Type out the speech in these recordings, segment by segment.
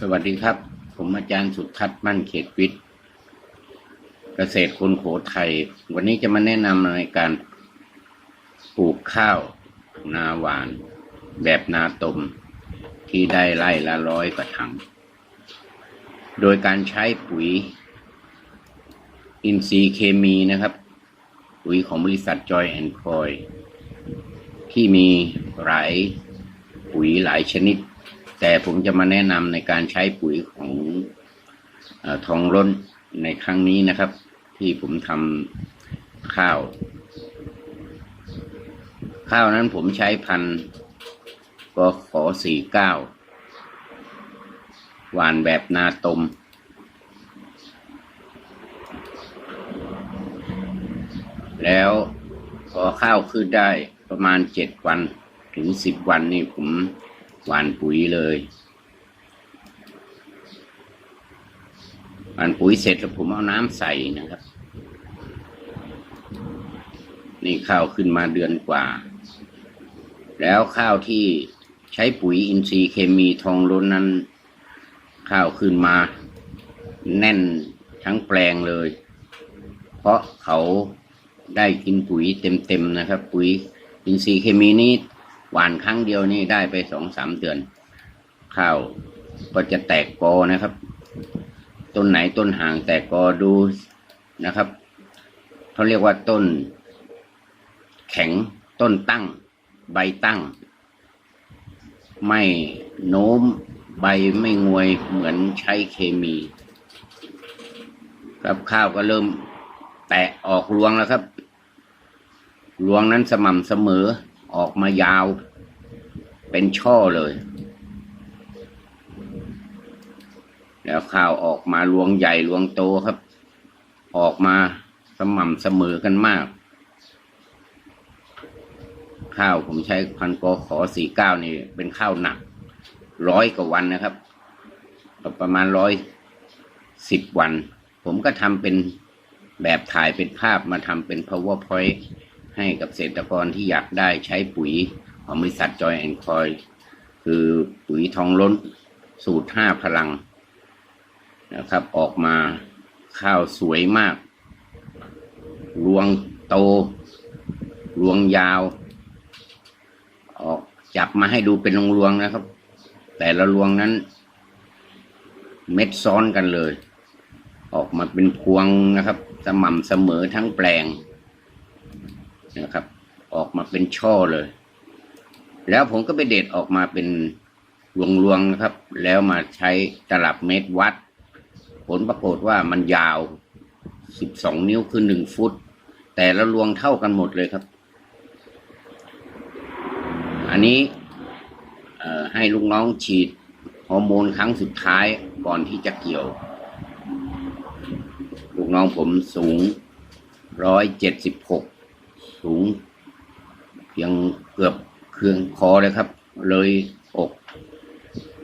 สวัสดีครับ ผมอาจารย์สุทัศน์มั่นเขตวิทย์ เกษตรคนโขไทย วันนี้จะมาแนะนำในการปลูกข้าวนาหวาน แบบนาตม ที่ได้ไร่ละร้อยกว่าถัง โดยการใช้ปุ๋ย อินทรีย์เคมีนะครับ ปุ๋ยของบริษัทจอยแอนคอยที่มีหลาย ปุ๋ยหลายชนิด แต่ผมจะมาแนะนำในการใช้ปุ๋ยของอทองล้นในครั้งนี้นะครับ ที่ผมทำข้าว ข้าวนั้นผมใช้พันก็ขอสี่เก้าหวานแบบนาตม แล้วพอข้าวขึ้นได้ประมาณเจ็ดวัน ถึงสิบวันนี่ผมหว่านปุ๋ยเลยหว่านปุ๋ยเสร็จแล้วผมเอาน้ำใส่นะครับ นี่ข้าวขึ้นมาเดือนกว่า แล้วข้าวที่ใช้ปุ๋ยอินทรีย์เคมีทองล้นนั้น ข้าวขึ้นมาแน่นทั้งแปลงเลย เพราะเขาได้กินปุ๋ยเต็มๆนะครับ ปุ๋ยอินทรีย์เคมีนี้ หวานครั้งเดียวนี่ได้ไปสองสามเดือน ข้าวก็จะแตกกอนะครับ ต้นไหนต้นห่างแตกกอดูนะครับเขาเรียกว่าต้น แข็งต้นตั้ง ใบตั้ง ไม่โน้มใบไม่งวยเหมือนใช้เคมีครับข้าวก็เริ่มแตะออกรวงแล้วครับ รวงนั้นสม่ำเสมอ ออกมายาว เป็นช่อเลย แล้วข้าวออกมารวงใหญ่รวงโตครับ ออกมาสม่ำเสมอกันมาก ข้าวผมใช้พันกอขอสี่เก้านี่ เป็นข้าวหนักร้อยกว่าวันนะครับ ประมาณร้อยสิบวัน ผมก็ทำเป็นแบบถ่ายเป็นภาพมาทำเป็น powerpoint ให้กับเกษตรกรที่อยากได้ใช้ปุ๋ยของบริษัทจอยแอนคอยคือปุ๋ยทองล้นสูตรห้าพลังนะครับ ออกมาข้าวสวยมาก รวงโต รวงยาว ออกจับมาให้ดูเป็นรวงๆนะครับ แต่ละรวงนั้น เม็ดซ้อนกันเลย ออกมาเป็นพวงนะครับ สม่ำเสมอทั้งแปลง นะครับ ออกมาเป็นช่อเลย แล้วผมก็ไปเด็ดออกมาเป็นรวงๆนะครับ แล้วมาใช้ตลับเมตรวัด ผลปรากฏว่ามันยาวสิบสองนิ้วคือหนึ่งฟุต แต่ละรวงเท่ากันหมดเลยครับ อันนี้ให้ลูกน้องฉีดฮอร์โมนครั้งสุดท้ายก่อนที่จะเกี่ยว ลูกน้องผมสูงร้อยเจ็ดสิบหก สูงเพียงเกือบเคืองคอเลยครับ เลยอก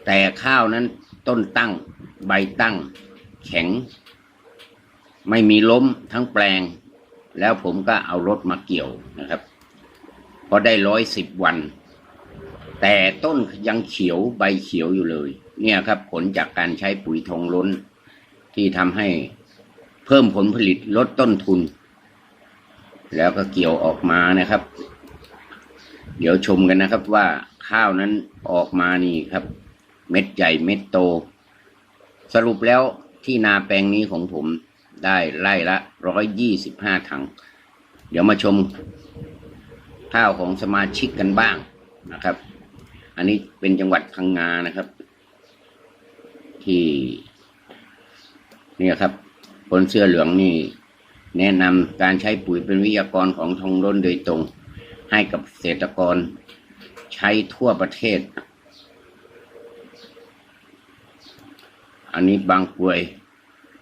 แต่ข้าวนั้นต้นตั้ง ใบตั้ง แข็ง ไม่มีล้มทั้งแปลง แล้วผมก็เอารถมาเกี่ยวนะครับพอได้ร้อยสิบวัน แต่ต้นยังเขียวใบเขียวอยู่เลย เนี่ยครับ ผลจากการใช้ปุ๋ยทองล้น ที่ทำให้เพิ่มผลผลิตลดต้นทุน แล้วก็เกี่ยวออกมานะครับ เดี๋ยวชมกันนะครับว่าข้าวนั้นออกมานี่ครับ เม็ดใหญ่เม็ดโต สรุปแล้วที่นาแปลงนี้ของผมได้ไร่ละร้อยยี่สิบห้าถัง เดี๋ยวมาชมข้าวของสมาชิกกันบ้างนะครับ อันนี้เป็นจังหวัดพังงานะครับ ที่นี่ครับคนเสื้อเหลืองนี่ แนะนำการใช้ปุ๋ยเป็นวิทยากรของทองล้นโดยตรง ให้กับเกษตรกรใช้ทั่วประเทศ อันนี้บางกวย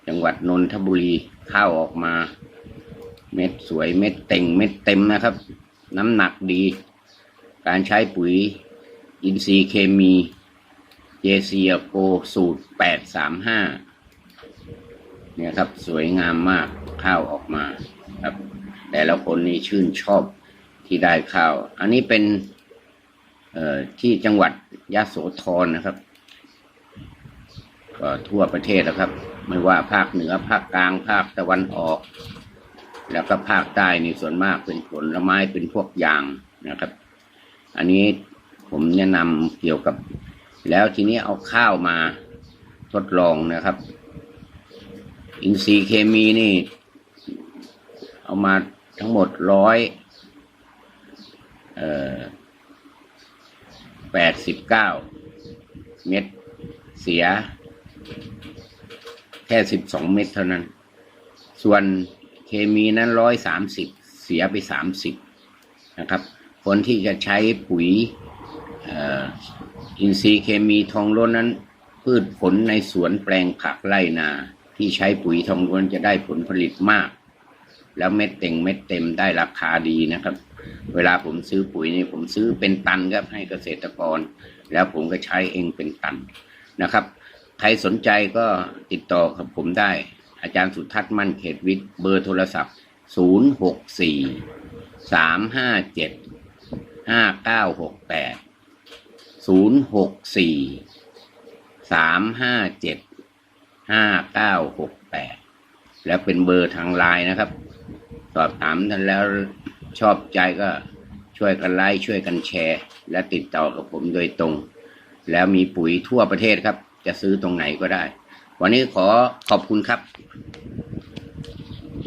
จังหวัดนนทบุรีข้าวออกมา เม็ดสวยเม็ดเต่งเม็ดเต็มนะครับ น้ำหนักดี การใช้ปุ๋ยอินทรีย์เคมี เจเซียโกสูตรแปดสามห้าเนี่ยครับ สวยงามมาก ข้าวออกมาครับ แต่ละคนนี่ชื่นชอบที่ได้ข้าว อันนี้เป็นเอ่อที่จังหวัดยะโสธรนะครับ ก็ทั่วประเทศนะครับ ไม่ว่าภาคเหนือภาคกลางภาคตะวันออก แล้วก็ภาคใต้นี่ส่วนมากเป็นผลไม้เป็นพวกยางนะครับ อันนี้ผมแนะนำเกี่ยวกับ แล้วทีนี้เอาข้าวมาทดลองนะครับ อินทรีย์เคมีนี่ เอามาทั้งหมดร้อยแปดสิบเก้าเม็ดเสีย แค่สิบสองเม็ดเท่านั้น ส่วนเคมีนั้นร้อยสามสิบเสียไปสามสิบนะครับ คนที่จะใช้ปุ๋ยอินทรีย์เคมีทองล้นนั้น พืชผลในสวนแปลงผักไร่นา ที่ใช้ปุ๋ยทองล้วนจะได้ผลผลิตมาก แล้วเม็ดเต็งเม็ดเต็มได้ราคาดีนะครับ เวลาผมซื้อปุ๋ยนี่ผมซื้อเป็นตันครับให้เกษตรกร แล้วผมก็ใช้เองเป็นตันนะครับ ใครสนใจก็ติดต่อกับผมได้ อาจารย์สุทัศน์มั่นเขตวิทย์เบอร์โทรศัพท์ 0 6 4 3 5 7 5 9 6 8 0 6 4 3 5 7 5 9 6 8 แล้วเป็นเบอร์ทางไลน์นะครับ สอบถามท่านแล้วชอบใจก็ช่วยกันไลค์ช่วยกันแชร์ และติดต่อกับผมโดยตรง แล้วมีปุ๋ยทั่วประเทศครับ จะซื้อตรงไหนก็ได้ วันนี้ขอขอบคุณครับ